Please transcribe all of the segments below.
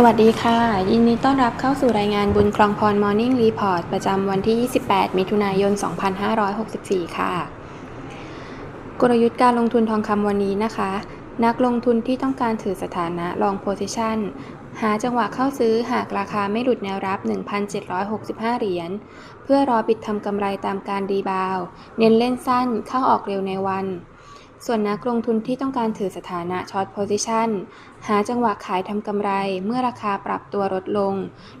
สวัสดีค่ะ ยินดีต้อนรับเข้าสู่รายงานบุญคลองพร Morning Report ประจำวันที่ 28 มิถุนายน 2564 ค่ะ กลยุทธ์การลงทุนทองคำวันนี้นะคะ นักลงทุนที่ต้องการถือสถานะ long position หาจังหวะเข้าซื้อหากราคาไม่หลุดแนวรับ 1,765 เหรียญ เพื่อรอปิดทำกำไรตามการดีบาว เน้นเล่นสั้นเข้าออกเร็วในวัน ส่วนนักลงทุนที่ต้องการถือสถานะ short position หาจังหวะขายทำกำไรเมื่อราคาปรับตัวลดลง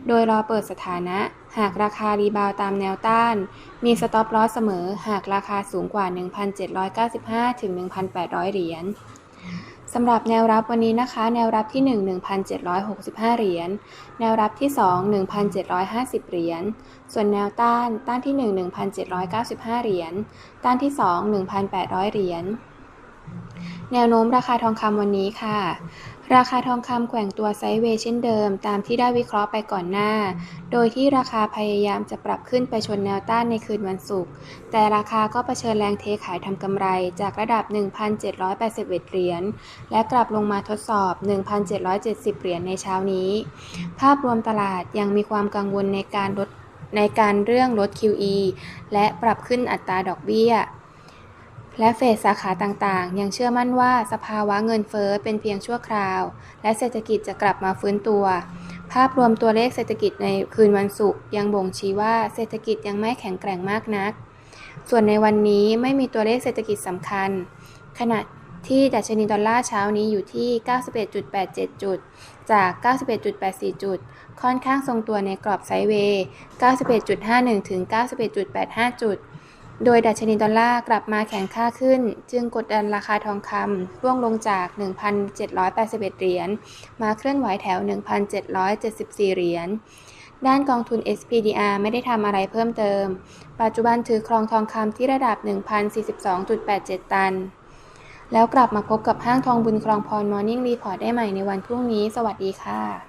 โดยรอเปิดสถานะหากราคารีบาวตามแนวต้าน มีสต็อปลอสเสมอหากราคาสูงกว่า 1,795 ถึง 1,800 เหรียญสำหรับแนวรับวันนี้นะคะ แนวรับที่ 1 1,765 เหรียญแนวรับที่ 2 1,750 เหรียญส่วนแนวต้านต้านที่ 1 1,795 เหรียญต้านที่ 2 1,800 เหรียญ แนวโน้มราคาทองคำวันนี้ค่ะ ราคาทองคำแกว่งตัวไซด์เวย์เช่นเดิม ตามที่ได้วิเคราะห์ไปก่อนหน้า โดยที่ราคาพยายามจะปรับขึ้นไปชนแนวต้านในคืนวันศุกร์ แต่ราคาก็เผชิญแรงเทขายทำกำไรจากระดับ 1,781 เหรียญ และกลับลงมาทดสอบ 1,770 เหรียญในเช้านี้ ภาพรวมตลาดยังมีความกังวลในการลดในการเรื่องลด QE และปรับขึ้นอัตราดอกเบี้ย และเฟดสาขาต่างๆ ยังเชื่อมั่นว่าสภาวะเงินเฟ้อเป็นเพียงชั่วคราว และเศรษฐกิจจะกลับมาฟื้นตัว ภาพรวมตัวเลขเศรษฐกิจในคืนวันศุกร์ยังบ่งชี้ว่าเศรษฐกิจยังไม่แข็งแกร่งมากนัก ส่วนในวันนี้ไม่มีตัวเลขเศรษฐกิจสำคัญ ขณะที่ดัชนีดอลลาร์เช้านี้อยู่ที่ 91.87 จุด จาก 91.84 จุด ค่อนข้างทรงตัวในกรอบไซด์เวย์ 91.51 ถึง 91.85 จุด โดยดัชนีดอลลาร์กลับมาแข็งค่าขึ้น จึงกดดันราคาทองคำร่วงลงจาก 1,781 เหรียญ มาเคลื่อนไหวแถว 1,774 เหรียญด้านกองทุน SPDR ไม่ได้ทำอะไรเพิ่มเติม ปัจจุบันถือครองทองคำที่ระดับ 1,042.87 ตัน แล้วกลับมาพบกับห้างทองบุญครองพร Morning Report ได้ใหม่ในวันพรุ่งนี้ สวัสดีค่ะ